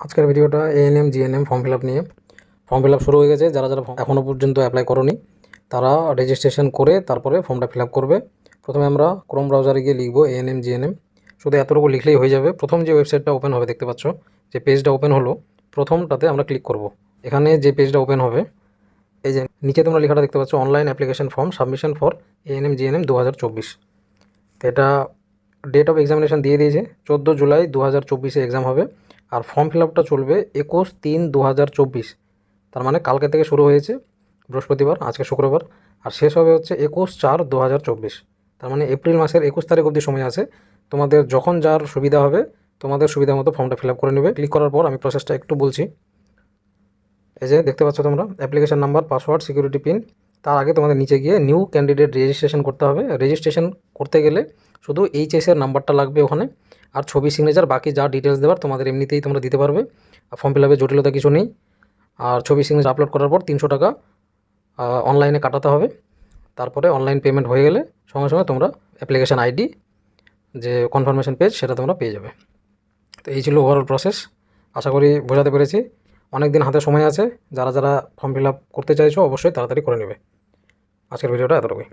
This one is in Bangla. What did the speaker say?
আজকের ভিডিওটা ANM GNM form fill up নিয়ে। ফর্ম ফিল আপ শুরু হয়ে গেছে। যারা যারা এখনও পর্যন্ত অ্যাপ্লাই করনি, তারা রেজিস্ট্রেশন করে তারপরে ফর্মটা ফিল আপ করবে। প্রথমে আমরা ক্রোম ব্রাউজারে গিয়ে লিখব এএনএম জিএনএম শুধু এতটুকু লিখলেই হয়ে যাবে। প্রথম যে ওয়েবসাইটটা ওপেন হবে, দেখতে পাচ্ছ, যে পেজটা ওপেন হলো, প্রথমটাতে আমরা ক্লিক করব। এখানে যে পেজটা ওপেন হবে, এই যে নিচে তোমরা লেখাটা দেখতে পাচ্ছ online application form submission for ANM GNM দু হাজার চব্বিশ। এটা ডেট অফ এক্সামিনেশন দিয়ে দিয়েছে। চোদ্দ জুলাই দু হাজার চব্বিশে এক্সাম হবে। আর ফর্ম ফিল আপটা চলবে একুশ তিন দু হাজার চব্বিশ। তার মানে কালকে থেকে শুরু হয়েছে বৃহস্পতিবার, আজকে শুক্রবার, আর শেষ হবে হচ্ছে একুশ চার দু হাজার চব্বিশ। তার মানে এপ্রিল মাসের একুশ তারিখ অবধি সময় আছে। তোমাদের যখন যার সুবিধা হবে, তোমাদের সুবিধা মতো ফর্মটা ফিল আপ করে নেবে। ক্লিক করার পর আমি প্রসেসটা একটু বলছি। এই যে দেখতে পাচ্ছ তোমরা application number password security pin তার আগে তোমাদের নিচে গিয়ে নিউ ক্যান্ডিডেট রেজিস্ট্রেশন করতে হবে। রেজিস্ট্রেশন করতে গেলে শুধু এইচএসের নাম্বারটা লাগবে ওখানে। আর ছবি সিগনেচার বাকি যা ডিটেলস দেওয়ার তোমাদের এমনিতেই তোমরা দিতে পারবে। ফর্ম ফিল আপে জটিলতা কিছু নেই। আর ছবি সিগনেচার আপলোড করার পর তিনশো টাকা অনলাইনে কাটাতে হবে। তারপরে অনলাইন পেমেন্ট হয়ে গেলে সঙ্গে সঙ্গে তোমরা অ্যাপ্লিকেশান আইডি যে কনফার্মেশন পেজ সেটা তোমরা পেয়ে যাবে। তো এই ছিল ওভারঅল প্রসেস আশা করি বোঝাতে পেরেছি। অনেক দিন হাতে সময় আছে। যারা যারা ফর্ম ফিল আপ করতে চাইছো, অবশ্যই তাড়াতাড়ি করে নেবে। আজকের ভিডিওটা এতটুকুই।